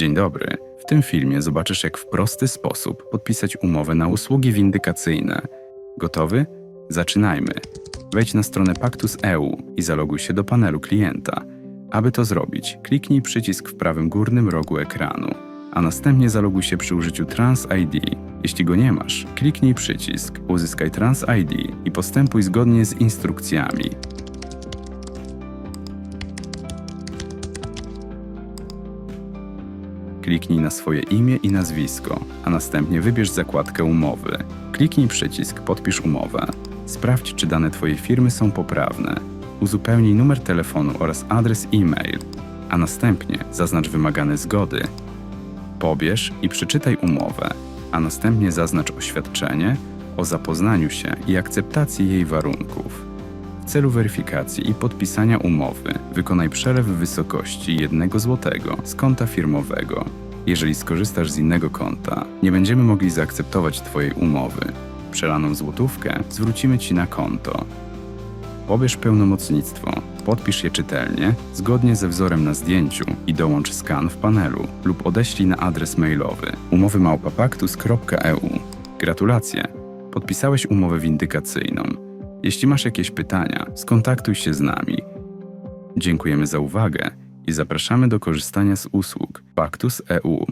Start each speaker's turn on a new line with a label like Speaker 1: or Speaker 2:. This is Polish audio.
Speaker 1: Dzień dobry. W tym filmie zobaczysz, jak w prosty sposób podpisać umowę na usługi windykacyjne. Gotowy? Zaczynajmy. Wejdź na stronę Pactus EU i zaloguj się do panelu klienta. Aby to zrobić, kliknij przycisk w prawym górnym rogu ekranu, a następnie zaloguj się przy użyciu Trans ID. Jeśli go nie masz, kliknij przycisk, uzyskaj Trans ID i postępuj zgodnie z instrukcjami. Kliknij na swoje imię i nazwisko, a następnie wybierz zakładkę umowy. Kliknij przycisk Podpisz umowę. Sprawdź, czy dane Twojej firmy są poprawne. Uzupełnij numer telefonu oraz adres e-mail, a następnie zaznacz wymagane zgody. Pobierz i przeczytaj umowę, a następnie zaznacz oświadczenie o zapoznaniu się i akceptacji jej warunków. W celu weryfikacji i podpisania umowy wykonaj przelew w wysokości 1 zł z konta firmowego. Jeżeli skorzystasz z innego konta, nie będziemy mogli zaakceptować Twojej umowy. Przelaną złotówkę zwrócimy Ci na konto. Pobierz pełnomocnictwo, podpisz je czytelnie, zgodnie ze wzorem na zdjęciu i dołącz skan w panelu lub odeślij na adres mailowy umowy małpapaktus.eu. Gratulacje! Podpisałeś umowę windykacyjną. Jeśli masz jakieś pytania, skontaktuj się z nami. Dziękujemy za uwagę i zapraszamy do korzystania z usług Pactus EU.